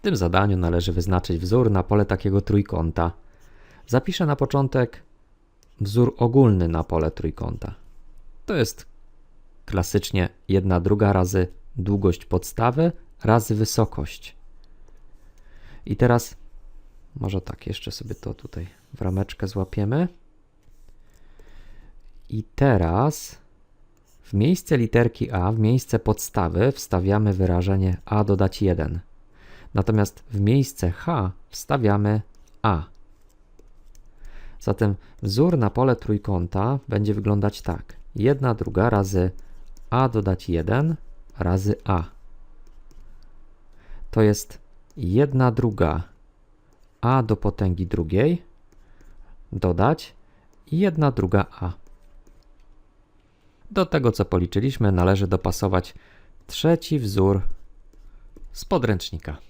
W tym zadaniu należy wyznaczyć wzór na pole takiego trójkąta. Zapiszę na początek wzór ogólny na pole trójkąta. To jest klasycznie 1 druga razy długość podstawy razy wysokość. I teraz może tak, jeszcze sobie to tutaj w rameczkę złapiemy. I teraz w miejsce literki A, w miejsce podstawy wstawiamy wyrażenie A dodać 1. Natomiast w miejsce H wstawiamy A. Zatem wzór na pole trójkąta będzie wyglądać tak. 1 druga razy A dodać 1 razy A. To jest 1 druga A do potęgi drugiej dodać 1 druga A. Do tego, co policzyliśmy, należy dopasować trzeci wzór z podręcznika.